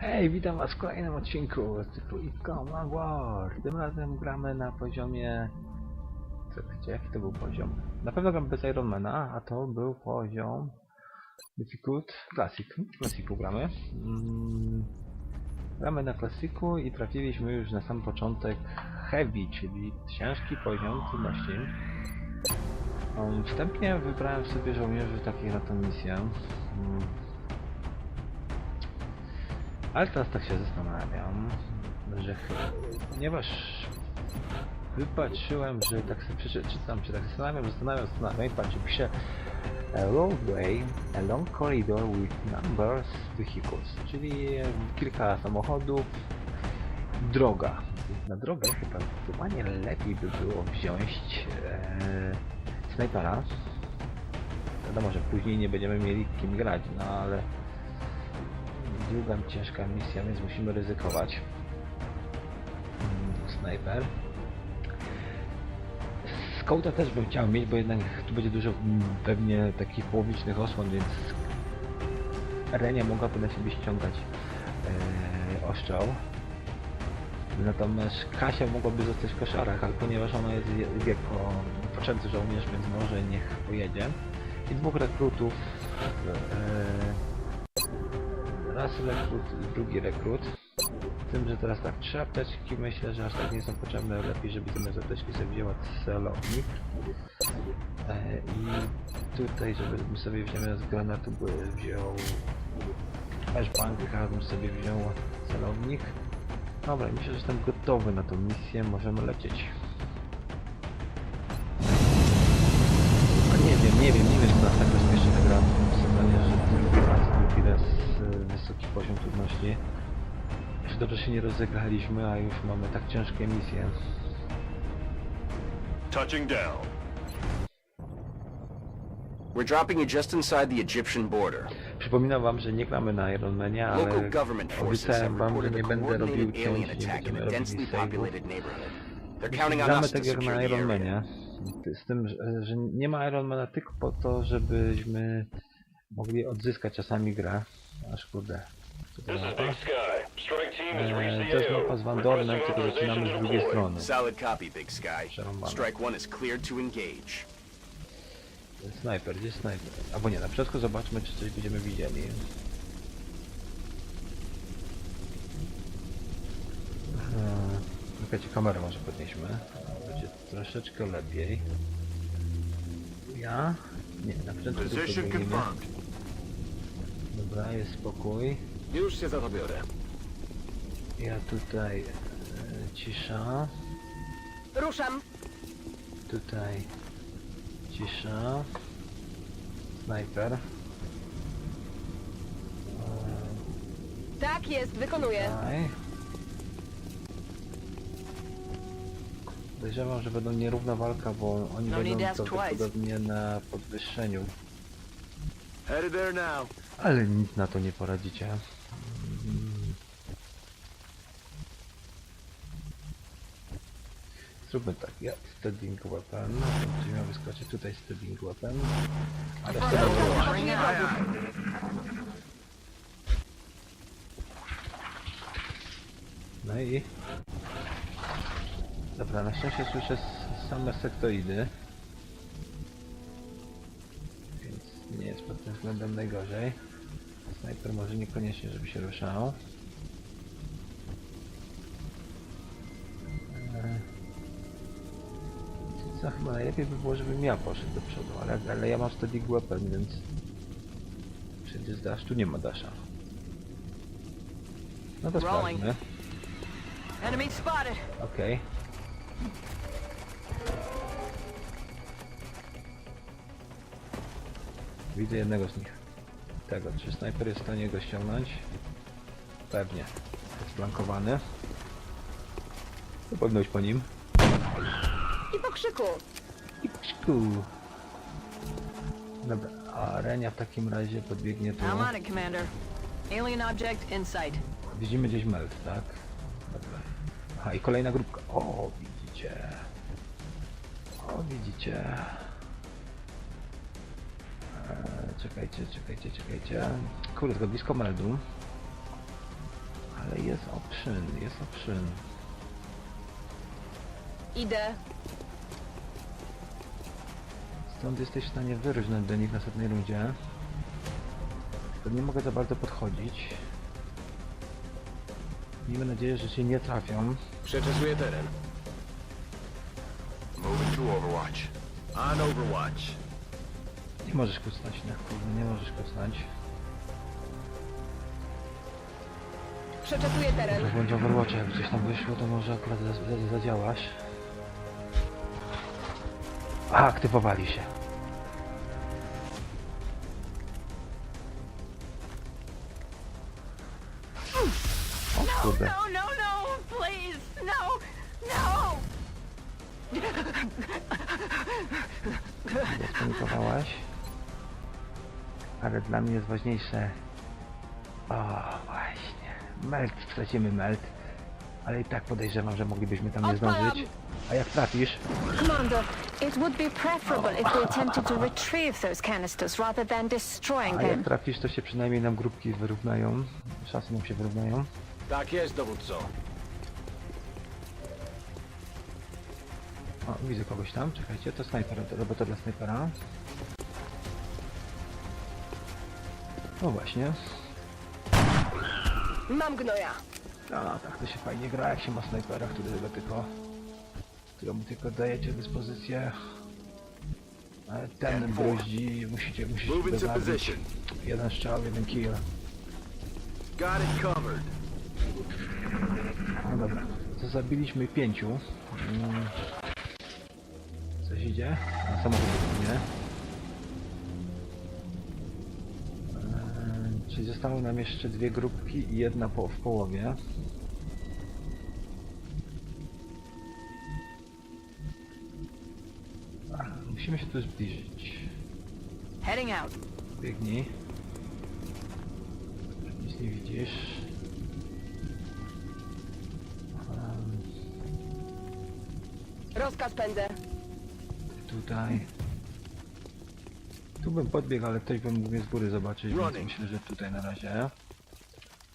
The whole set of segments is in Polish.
Hej, witam was w kolejnym odcinku z Icon Long War. Tym razem gramy na poziomie... Gdzie, jaki to był poziom? Na pewno gramy bez Ironmana, a to był poziom... Difficult Classic. Classicu gramy. Mm, gramy na Classicu i trafiliśmy już na sam początek Heavy, czyli ciężki poziom trudności. Um, wstępnie wybrałem sobie żołnierzy takich na tę misję. Mm, ale teraz tak się zastanawiam, że ponieważ wypatrzyłem, że tak sobie przeczytam, się tak zastanawiam, zastanawiam, zastanawiam i patrzę, a roadway, a long corridor with numbers vehicles, czyli e, kilka samochodów, droga. Na drogę chyba zdecydowanie lepiej by było wziąć e, snajpera. Wiadomo, że później nie będziemy mieli kim grać, no ale długa, ciężka misja, więc musimy ryzykować. Mm, Snajper. Skouta też bym chciał mieć, bo jednak tu będzie dużo mm, pewnie takich połowicznych osłon, więc Renia mogłaby na siebie ściągać ostrzał. Natomiast Kasia mogłaby zostać w koszarach, ale ponieważ ona jest je- jako poczęty żołnierz, więc może niech pojedzie. I dwóch rekrutów e, Raz rekrut drugi rekrut. Tym, że teraz tak, trzy apteczki myślę, że aż tak nie są potrzebne. Lepiej, żeby zamiast apteczki sobie wzięła celownik. E, I tutaj, żebym sobie wziął z granatu, by wziął flashbang, a bym sobie wziął celownik. Dobra, myślę, że jestem gotowy na tą misję, możemy lecieć. A nie wiem, nie wiem, nie wiem, czy nas tak bezpiecznie gra. Zdanie, że drugi drugi raz e, wysoki poziom trudności. Jeszcze dobrze się nie rozegraliśmy, a już mamy tak ciężkie misje. Touching down. We're dropping you just inside the Egyptian border. Przypominam wam, że nie gramy na Ironmanie, ale obiecałem wam, że nie będę robił cięć, nie będziemy densely save'ów. Gramy tak jak na. Ironmanie. Z tym, że, że nie ma Ironmana tylko po to, żebyśmy mogli odzyskać czasami grę. Aż kurde. Co to mapa? Eee, jest AO. mapa z Van Dornem, Requesting tylko zaczynamy z drugiej strony. Solid copy, Big Sky. Przerąbane. Strike one is cleared to engage. Snajper, gdzie snajper? Albo nie, na początku zobaczmy, czy coś będziemy widzieli. Eee, Czekajcie, kamerę może podnieśmy. Będzie troszeczkę lepiej. Ja? Nie, na początku confirmed. Dobra, jest spokój. Już się za to biorę. Ja tutaj... E, cisza. Ruszam. Tutaj... Cisza. Snajper. Tak jest, wykonuję. Tutaj. Podejrzewam, że będą nierówna walka, bo oni No need będą ask twice. prawdopodobnie na podwyższeniu. Headed there now. Ale nic na to nie poradzicie. Zróbmy tak, ja steading weapon, będzie miał wyskoczyć tutaj steading weapon. No i... Dobra, na szczęście słyszę same sektoidy. Więc nie jest pod tym względem najgorzej. Snajper może niekoniecznie, żeby się ruszał. Eee, Co chyba najlepiej by było, żebym ja poszedł do przodu, ale, ale ja mam steady weapon, więc... Przecież dash, tu nie ma dasha. No to sprawdźmy. Okej. Widzę jednego z nich. Tego, czy snajper jest w stanie go ściągnąć? Pewnie. Jest flankowany. To powinno po nim. I po krzyku. I pszku. Dobra, a Renia w takim razie podbiegnie tu. I'm on it, Commander. Alien object in sight. Widzimy gdzieś melt, tak? Dobra. Aha, i kolejna grupka. O, widzicie. O, widzicie. Czekajcie, czekajcie, czekajcie. Kurde, tylko blisko meldu. Ale jest option, jest option. Idę. Stąd jesteś w stanie wyrżnąć do nich w następnej rundzie. Tylko nie mogę za bardzo podchodzić. Miejmy nadzieję, że się nie trafią. Przeczesuję teren. Moving to Overwatch. On Overwatch. Nie możesz na kurde, nie możesz kusnąć. Przeczekuję teren. Jak będzie Overwatch, jak gdzieś tam wyszło, to może akurat za- za- zadziałasz. A, aktywowali się. O kurde. No, no, no, please, no, no. Spanikowałaś. Ale dla mnie jest ważniejsze. O, właśnie. Melt, stracimy melt. Ale i tak podejrzewam, że moglibyśmy tam nie zdążyć. A jak trafisz, Commander, it would be preferable if we attempted to retrieve those canisters rather than destroying a jak them. trafisz, to się przynajmniej nam grupki wyrównają. Szanse nam się wyrównają. Tak jest, dowódco. O, widzę kogoś tam, czekajcie, to snajper, to robota dla snajpera. No właśnie. Mam gnoja. A, tak to się fajnie gra, jak się ma snajpera, który tylko, któremu tylko dajecie dyspozycję. Ale ten bruździ, musicie, musicie Move into position. Jeden strzał, jeden kill. Got it covered. No dobra, to zabiliśmy pięciu. Mm. Coś idzie? Na samochód nie. Czyli zostały nam jeszcze dwie grupki i jedna po, w połowie. Musimy się tu zbliżyć. Heading out. Biegnij. Nic nie widzisz. Rozkaz pędzę. Tutaj. Tu bym podbiegł, ale ktoś by mógł mnie z góry zobaczyć, więc Running. myślę, że tutaj na razie.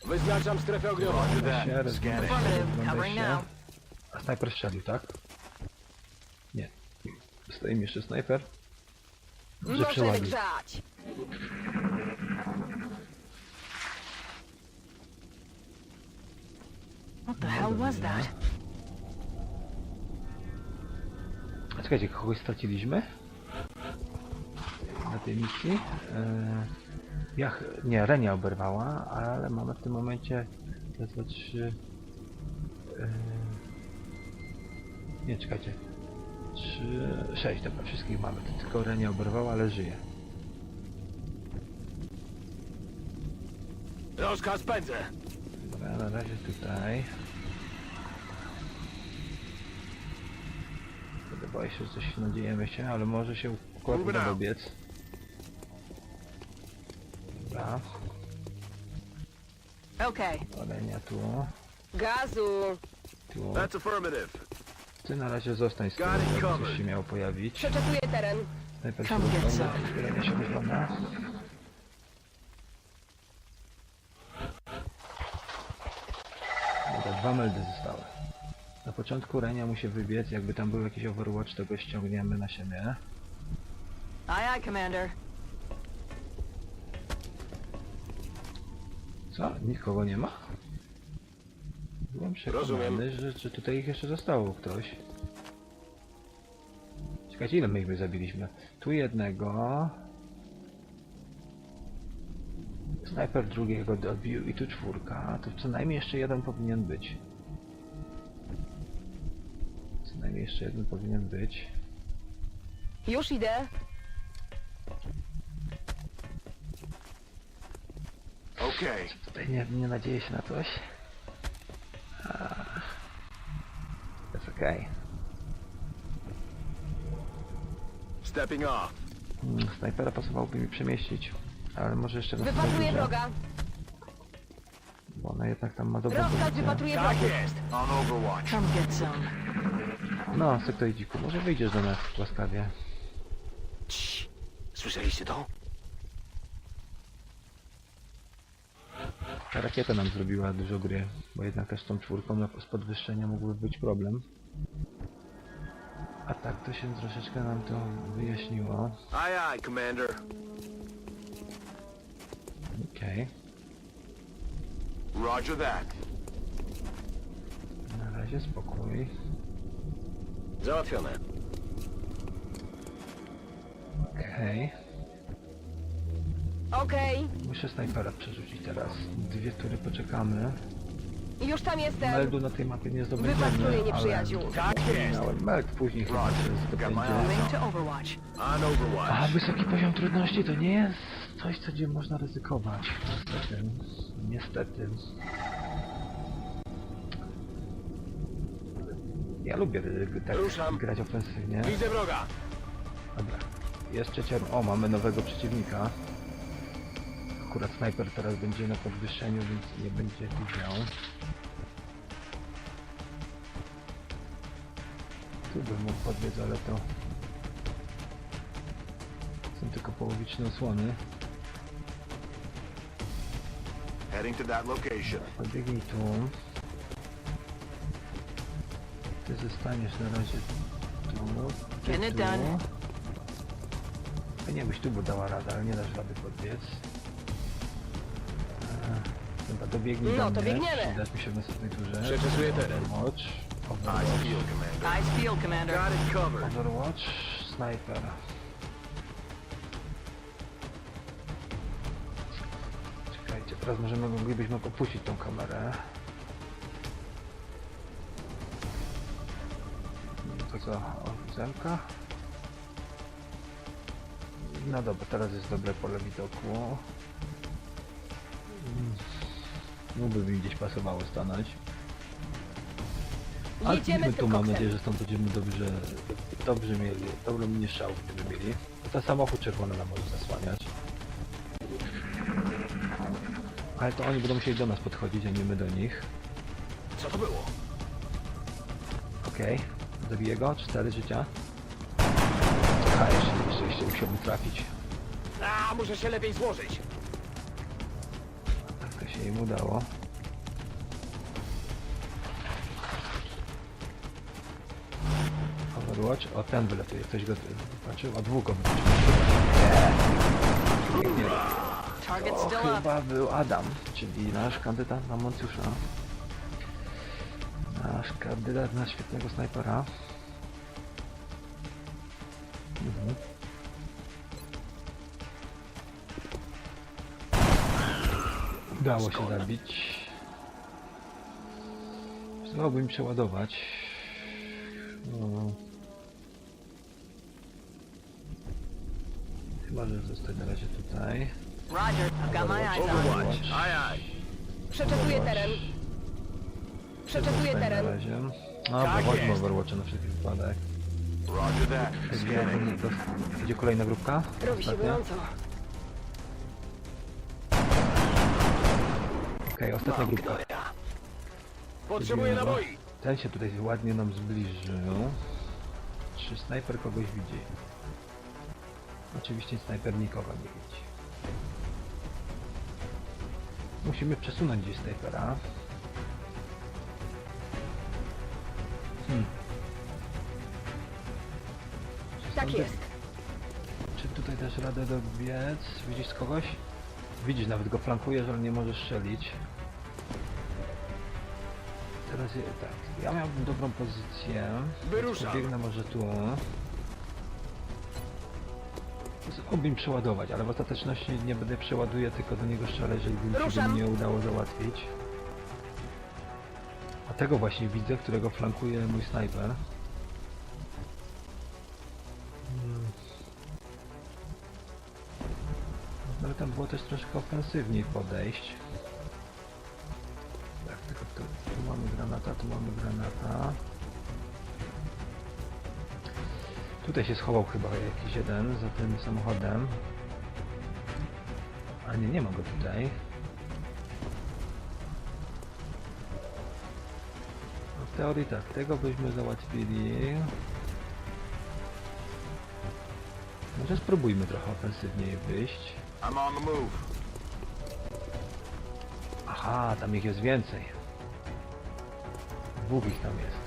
Wyznaczam strefę ogniową. Rozgląda się, rozgląda się, Affirmative. rozgląda Covering się. now. A snajper strzelił, tak? Nie. Stoi mi jeszcze snajper. Że Możemy przeładuj. grzać. What the hell was that? A czekajcie, kogoś straciliśmy? Na tej misji? Eee, ja, nie, Renia oberwała, ale mamy w tym momencie dwa, trzy... Eee, nie, czekajcie. Trzy, sześć, dobra, wszystkich mamy. To tylko Renia oberwała, ale żyje. Rozkaz pędzę. Dobra, na razie tutaj. Wydawało się, że coś nadziejemy się, ale może się out. dobiec. Dobra, Okay. palenia tu, Gazu. tu. That's affirmative. Ty na razie zostań z tym, Got it jak coś się miało pojawić. Przeczekuję teren. Najpierw się Come get some. Się. Dobra, dwa meldy zostały. Na początku Renia musi wybiec, jakby tam był jakiś Overwatch, to go ściągniemy na siebie. Aye, aye, Commander. Co? Nikogo nie ma? Byłem przekonany, Rozumiem. że, że tutaj ich jeszcze zostało ktoś. Czekajcie, ile my ich zabiliśmy? Tu jednego. Snajper drugiego dobił i tu czwórka. To co najmniej jeszcze jeden powinien być. Co najmniej jeszcze jeden powinien być. Już idę. Okay. Tutaj nie, nie nadzieję się na coś. Jest okej. Stepping off. Mm, Snajpera pasowałoby mi przemieścić, ale może jeszcze na Wypatruję snajperze, wroga. Bo ona jednak tam ma dobrą Rozkaz pozycję. wypatruję Tak wroga. jest. On Overwatch. Come get some. No, sektoidziku, może wyjdziesz do nas łaskawie. Cii. Słyszeliście to? Ta rakieta nam zrobiła dużo gry, bo jednak też tą czwórką na- z podwyższenia mógłby być problem. A tak to się troszeczkę nam to wyjaśniło. Aye, aye, Commander. Okej. Roger that. Na razie spokój. Załatwione. Okej. Okej, Muszę snajpera przerzucić teraz. Dwie tury poczekamy. już tam jestem. Meldu na tej mapie nie zdobędziemy, Wypatruję ale... nieprzyjaciół. Tak jest! Miałem Meld później chyba się zdobędzie. eyes to Overwatch. on Overwatch. A wysoki poziom trudności to nie jest coś, co gdzie można ryzykować. Niestety. Niestety. Ja lubię ry- tak Ruszam. grać ofensywnie. Widzę wroga! Dobra. Jest trzecia... O, mamy nowego przeciwnika. Akurat snajper teraz będzie na podwyższeniu, więc nie będzie widział. Tu bym mógł podbiec, ale to... Są tylko połowiczne osłony. Heading to that location. Podbiegnij tu. Ty zostaniesz na razie tu. Ty Get it tu. done. A nie byś tu by dała radę, ale nie dasz rady podbiec. Chyba dobiegnij No, do to mnie. biegniemy. Przydasz mi się w następnej turze. Przeczesuję teren. Overwatch. Eyes Overwatch. peeled, Commander. Eyes peeled, Commander. Got it covered. Overwatch. Sniper. Czekajcie, teraz możemy, moglibyśmy opuścić tą kamerę. To co, oficerka? No dobra, teraz jest dobre pole widoku. Mógłby mi gdzieś pasowało stanąć. Ale Jedziemy my tu tym mam koksem. nadzieję, że stąd będziemy dobrze, dobrze mieli, dobrą mnie strzał będziemy mieli. To samochód czerwony nam może zasłaniać. Ale to oni będą musieli do nas podchodzić, a nie my do nich. Co to było? Okej, zabiję go, cztery życia. A, jeszcze, jeszcze, jeszcze musiałbym trafić. A, muszę się lepiej złożyć! Się im udało. Overwatch, o ten wylatuje, ktoś go patrzył, a dwóch go. Target To chyba był Adam, czyli nasz kandydat na Moncjusza. Nasz kandydat na świetnego snajpera. Udało się zabić. Znowu im przeładować. No. Chyba, że zostać na razie tutaj. Roger, I've got my eyes on. Overwatch. Aye, aye. Przeczekuję teren. Przeczekuję Zostań na teren. razie. No, Tak bo chodźmy jest. Overwatcha na wszelki wypadek. Roger that. Scanning. Idzie kolejna grupka? Robi się Ostatnia? gorąco. Okej, ostatnia grupka. Potrzebuję Widzimy go. naboi! Ten się tutaj ładnie nam zbliżył. Czy snajper kogoś widzi? Oczywiście snajper nikogo nie widzi. Musimy przesunąć gdzieś snajpera. Hmm. Czy Tak jest. Czy tutaj dasz radę dobiec? Widzisz kogoś? Widzisz, nawet go flankujesz, ale nie możesz strzelić. Teraz je, tak, ja miałbym dobrą pozycję. Wyruszam. Biegnę może tu. Mógłbym przeładować, ale w ostateczności nie będę przeładuję, tylko do niego strzelę, jeżeli by mi się nie udało załatwić. A tego właśnie widzę, którego flankuje mój snajper. Było też troszkę ofensywniej podejść. Tak, tylko tu, tu mamy granata, tu mamy granata. Tutaj się schował chyba jakiś jeden za tym samochodem. A nie, nie ma go tutaj. No w teorii tak, tego byśmy załatwili. Może spróbujmy trochę ofensywniej wyjść. I'm on the move. Aha, tam ich jest więcej. Dwóch ich tam jest.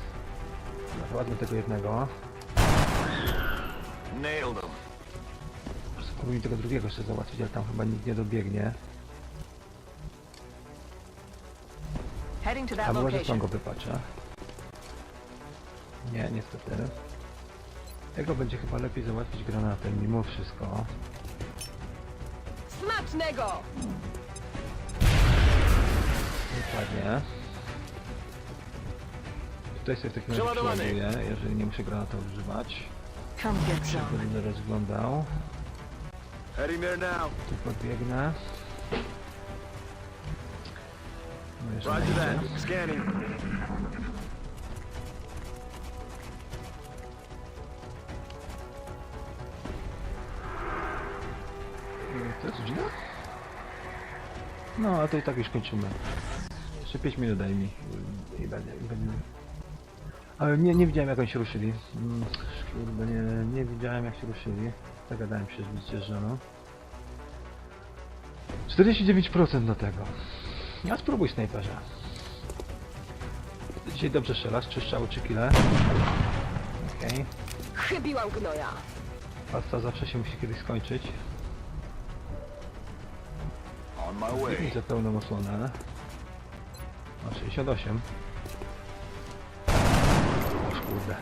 Zobaczmy tego jednego. Nailed him. Spróbujmy tego drugiego jeszcze załatwić, ale tam chyba nikt nie dobiegnie. Heading to A that może location. stąd go wypatrzę. Nie, niestety. Tego będzie chyba lepiej załatwić granatem mimo wszystko. Smacznego! Dokładnie. Tutaj sobie w takim razie Przeładowany. przeładuję, jeżeli nie muszę granata używać. Come get some. Będę rozglądał. Heading there now. Tu podbiegnę. No jeszcze Roger najdzie. that. Scanning. No, a to i tak już kończymy. Jeszcze 5 minut daj mi. I będzie, i będzie. Ale nie, nie widziałem jak oni się ruszyli. Mm, Kurde, nie, nie widziałem jak się ruszyli. Zagadałem się z żoną. 49% do tego. A spróbuj snajperza. Dzisiaj dobrze strzelasz, trzy strzały, 3 kile. Okej. Chybiłam gnoja. Pasta zawsze się musi kiedyś skończyć. On my way. Widzę pełną osłonę. Ma 68. O kurde.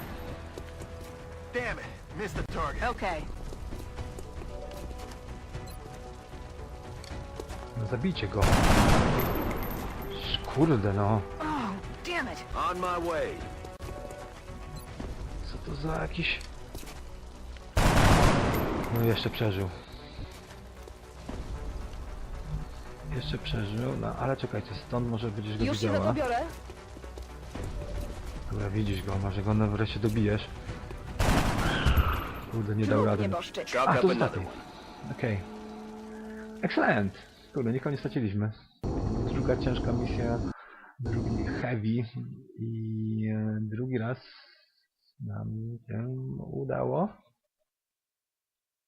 Damn it. Missed the target. Okay. No zabijcie go. Kurde no. Oh, damn it. On my way. Co to za jakiś... No jeszcze przeżył. Jeszcze przeżył, no ale czekajcie, stąd może będziesz go Już się za widziała. biorę. Dobra, widzisz go, może go na wreszcie dobijesz. Kurde, nie dał rady. boszczyć. Chalk A, up to another ostatni. one. Okej. Excellent. Kurde, nikogo nie straciliśmy. Druga ciężka misja, drugi heavy i e, drugi raz nam się udało.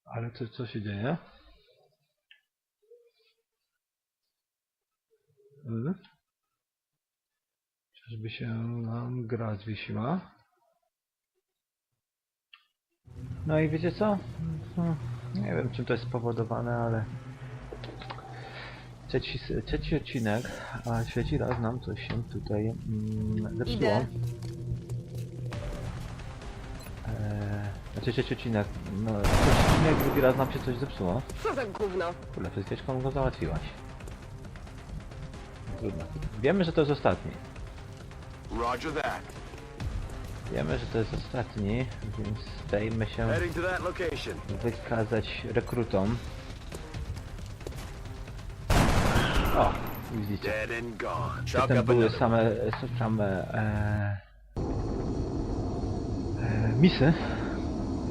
Ale co, co się dzieje? Czyżby się nam gra zwiesiła? No i wiecie co? Hmm, Nie wiem czym to jest spowodowane, ale trzeci, trzeci odcinek, a trzeci raz nam coś się tutaj mm, zepsuło. Idę. Eee, znaczy trzeci odcinek, no trzeci odcinek, drugi raz nam się coś zepsuło. Co za gówno? Kurde, przez chwileczkę go załatwiłaś. Trudno. Wiemy, że to jest ostatni. Roger that. Wiemy, że to jest ostatni, więc dajmy się Heading to that location. wykazać rekrutom. O, widzicie. Dead and gone. Chalk Przedtem up były another same, same e, e, misy.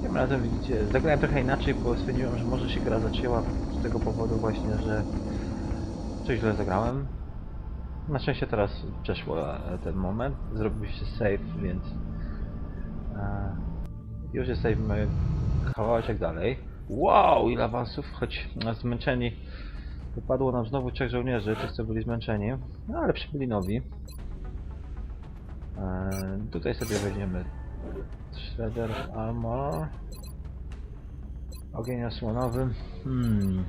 Tym razem widzicie, zagrałem trochę inaczej, bo stwierdziłem, że może się gra zacięła z tego powodu właśnie, że coś źle zagrałem. Na szczęście teraz przeszło e, ten moment, zrobił się save, więc e, już jesteśmy kawałeczek dalej. Wow, ile awansów, choć zmęczeni Wypadło nam znowu trzech żołnierzy, wszyscy byli zmęczeni, no ale przybyli nowi. Eee, tutaj sobie weźmiemy Shredder Armor. Ogień osłonowy. Hmm.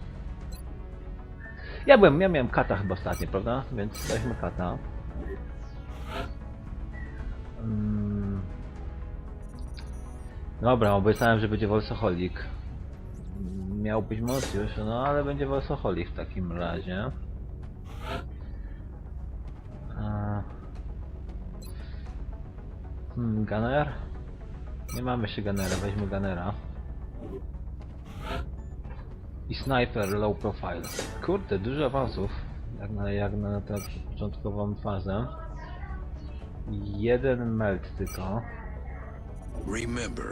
Ja byłem, ja miałem kata chyba ostatnio, prawda? Więc weźmy kata. Hmm. Dobra, obiecałem, że będzie Wolsoholik miał być już, no ale będzie Wolsoholik w takim razie. Hmm, Gunner? Nie mamy jeszcze Gunnera, weźmy Gunnera. I Sniper Low Profile. Kurde, dużo awansów, jak na, jak na tę początkową fazę. Jeden melt tylko. Remember,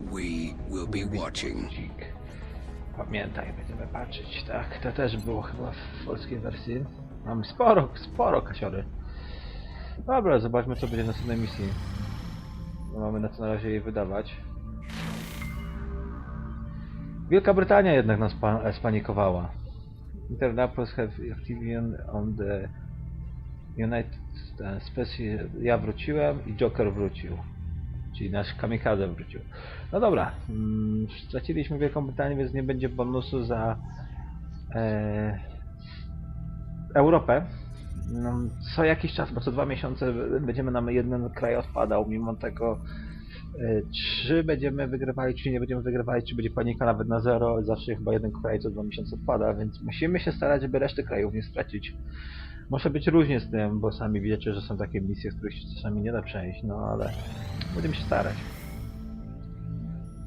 we will be watching. Pamiętaj, będziemy patrzeć, tak? To też było chyba w polskiej wersji. Mamy sporo, sporo kasiory. Dobra, zobaczmy co będzie w następnej misji. Nie mamy na co na razie jej wydawać. Wielka Brytania jednak nas pa spanikowała. Internaples have activian on the United ten, Speci- ja wróciłem i Joker wrócił. Czyli nasz kamikaze wrócił. No dobra, mm, straciliśmy wielką Brytanię, więc nie będzie bonusu za e, Europę. No, co jakiś czas, bo co dwa miesiące będziemy nam jeden kraj odpadał, mimo tego e, czy będziemy wygrywali, czy nie będziemy wygrywali, czy będzie panika nawet na zero, zawsze chyba jeden kraj co dwa miesiące odpada, więc musimy się starać, żeby reszty krajów nie stracić. Może być różnie z tym, bo sami wiecie, że są takie misje, z których się czasami nie da przejść, no ale będziemy się starać.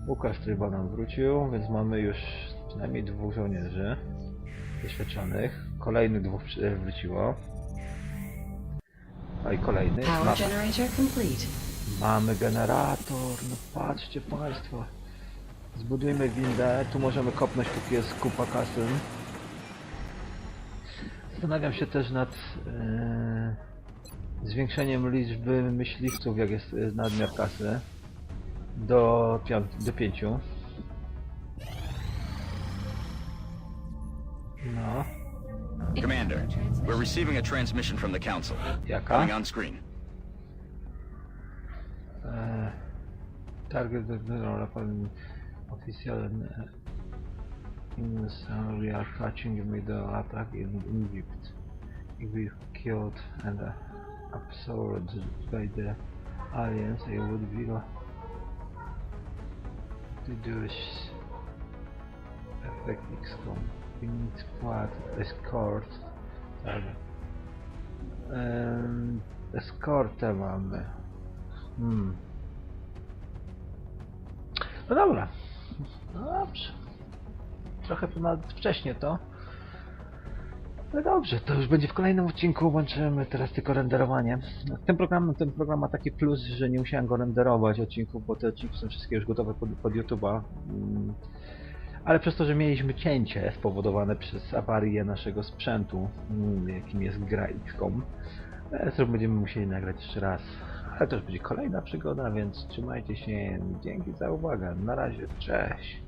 Łukasz Tryba nam wrócił, więc mamy już przynajmniej dwóch żołnierzy doświadczonych. Kolejnych dwóch wróciło. No i kolejny. Power Ma, generator complete. mamy generator, no patrzcie państwo. Zbudujmy windę, tu możemy kopnąć póki jest kupa kasy. Zastanawiam się też nad e, zwiększeniem liczby myśliwców, jak jest e, nadmiar kasy, do, do pięciu. No, Commander, we're receiving a transmission from the Council. jaka? Coming on screen. E, target development official and in some we are catching middle attack in Egypt. If we killed and uh, absorbed by the aliens, it would be uh, to do is effect XCOM. Need squad escort. Tak. Eskortę mamy. Hmm. No dobra. No dobrze. Trochę ponad wcześnie to. No dobrze, to już będzie w kolejnym odcinku. Włączymy teraz tylko renderowanie. Ten program, ten program ma taki plus, że nie musiałem go renderować odcinków, bo te odcinki są wszystkie już gotowe pod, pod YouTube'a. Mm. Ale przez to, że mieliśmy cięcie spowodowane przez awarię naszego sprzętu, mm, jakim jest gra XCOM, Teraz będziemy musieli nagrać jeszcze raz. Ale to już będzie kolejna przygoda, więc trzymajcie się. Dzięki za uwagę. Na razie. Cześć.